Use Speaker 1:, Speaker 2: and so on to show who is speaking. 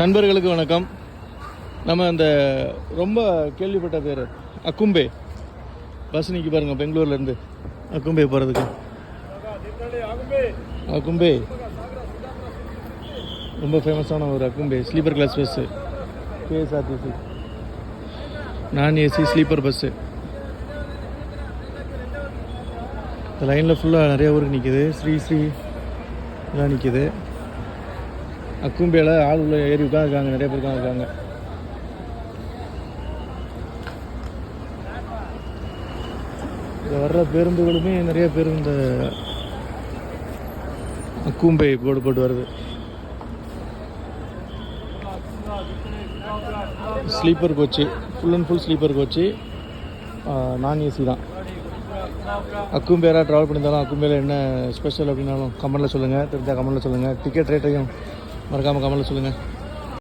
Speaker 1: நண்பர்களுக்கு வணக்கம். நம்ம அந்த ரொம்ப கேள்விப்பட்ட பேர் அக்கும்பே. பஸ் நிற்கி பாருங்கள் பெங்களூர்லேருந்து அக்கும்பே போகிறதுக்கு அக்கும்பே. ரொம்ப ஃபேமஸான ஒரு Agumbe sleeper class bus KSRTC நான் ஏசி ஸ்லீப்பர் பஸ்ஸு இந்த லைனில் ஃபுல்லாக நிறைய ஊருக்கு நிற்கிது ஸ்ரீ ஸ்ரீ எல்லாம் நிற்கிது அக்கும்பேல ஆள் உள்ள ஏறி உட்காந்துருக்காங்க நிறைய பேர் உட்காந்துருக்காங்க இங்கே வர்ற பேருந்துகளுமே நிறைய பேர் இந்த அக்கும்பே போடு போட்டு வருது. Sleeper coach full and full sleeper coach non AC தான். அக்கும்பேராக ட்ராவல் பண்ணியிருந்தாலும் அக்கும்பேல என்ன ஸ்பெஷல் அப்படின்னாலும் கமெண்டில் சொல்லுங்கள் தெரிஞ்சால் கமெண்டில் சொல்லுங்கள் டிக்கெட் ரேட்டையும் மறக்காமல் கமலில் சொல்லுங்கள்